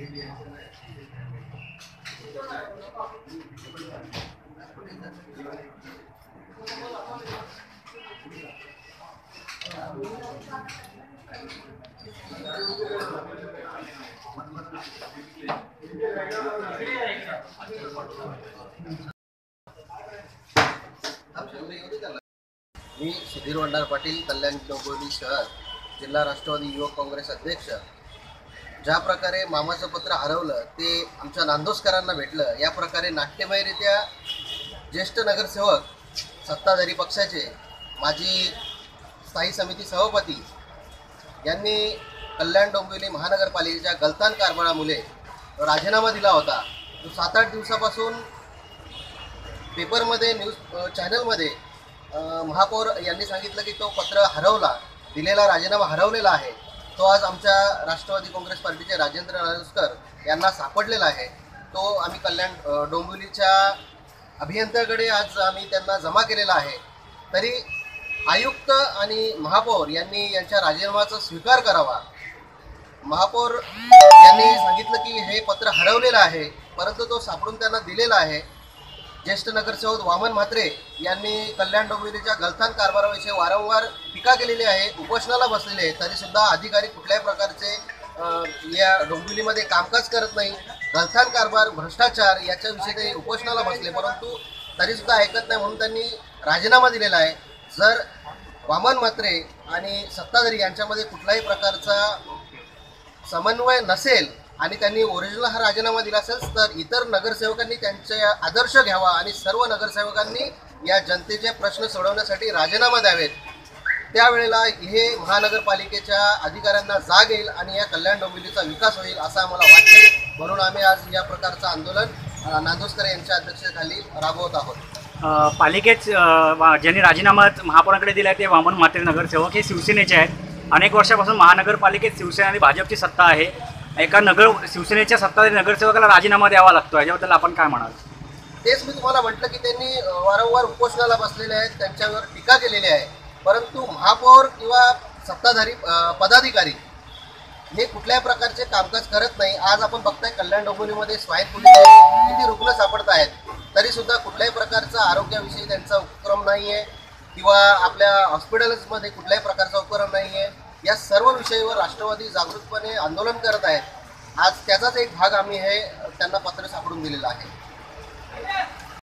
मी सुधीर वंडार पाटील कल्याण डोंबिवली शहर जिल्हा राष्ट्रवादी युवक काँग्रेस अध्यक्ष. ज्या प्रकारे मामाचं पत्र हरवलं ते आमच्या नांदोसकरांना भेटलं. या प्रकारे नाट्यमयरित्या ज्येष्ठ नगरसेवक सत्ताधारी पक्षाचे माजी स्थायी समिती सभापती यांनी कल्याण डोंबिवली महानगरपालिकेच्या गलतान कारभारामुळे राजीनामा दिला होता. तो सात आठ दिवसापासून पेपरमध्ये न्यूज चॅनलमध्ये महापौर यांनी सांगितलं की तो पत्र हरवला दिलेला राजीनामा हरवलेला आहे. तो आज आमच्या राष्ट्रवादी काँग्रेस पार्टीचे राजेंद्र नारस्कर यांना सापडलेला आहे. तो आम्ही कल्याण डोंबिवलीच्या अभियंत्याकडे आज आम्ही त्यांना जमा केलेला आहे. तरी आयुक्त आणि महापौर यांनी यांच्या राजीनामाचा स्वीकार करावा. महापौर यांनी सांगितलं की हे पत्र हरवलेलं आहे परंतु तो सापडून त्यांना दिलेला आहे. ज्येष्ठ नगरसेवक वामन म्हात्रे यांनी कल्याण डोंबिवलीच्या गलथान कारभाराविषयी वारंवार टीका केलेली आहे उपोषणाला बसलेले आहे तरीसुद्धा अधिकारी कुठल्याही प्रकारचे या डोंबिवलीमध्ये कामकाज करत नाही गलथान कारभार भ्रष्टाचार याच्याविषयी ते उपोषणाला बसले परंतु तरीसुद्धा ऐकत नाही म्हणून त्यांनी राजीनामा दिलेला आहे. जर वामन म्हात्रे आणि सत्ताधारी यांच्यामध्ये कुठल्याही प्रकारचा समन्वय नसेल आणि त्यांनी ओरिजिनल हा राजीनामा दिला असेल तर इतर नगरसेवकांनी त्यांचे आदर्श घ्यावा आणि सर्व नगरसेवकांनी या जनतेचे प्रश्न सोडवण्यासाठी राजीनामा द्यावेत. त्यावेळेला हे महानगरपालिकेच्या अधिकाऱ्यांना जाग येईल आणि या कल्याण डोंबिवलीचा विकास होईल असं आम्हाला वाटते म्हणून आम्ही आज या प्रकारचं आंदोलन नांदोसकर यांच्या अध्यक्षतेखाली राबवत आहोत. वा- ज्यांनी राजीनामा महापौरांकडे दिला ते वामन म्हात्रे नगरसेवक हे शिवसेनेचे आहेत. अनेक वर्षापासून महानगरपालिकेत शिवसेना आणि भाजपची सत्ता आहे. एका नगर शिवसेनेच्या सत्ताधारी नगरसेवकाला राजीनामा द्यावा लागतो. याच्याबद्दल आपण काय म्हणाल? तेच मी तुम्हाला म्हटलं की त्यांनी वारंवार उपोषणाला बसलेले आहेत त्यांच्यावर टीका केलेली आहे. परंतु महापौर किंवा सत्ताधारी पदाधिकारी हे कुठल्याही प्रकारचे कामकाज करत नाही. आज आपण बघताय कल्याण डोंबिवलीमध्ये स्वाईन फ्लूचे किती रुग्ण सापडत आहेत. तरी सुद्धा कुठल्याही प्रकारचा आरोग्याविषयी त्यांचा उपक्रम नाही आहे किंवा आपल्या हॉस्पिटल्समध्ये कुठल्याही प्रकारचा उपक्रम नाही आहे या सर्व विषयावर राष्ट्रवादी जागृतपणे आंदोलन करत आहेत. आज त्याचाच एक भाग आम्ही हे त्यांना पत्र सापडून दिलेलं आहे.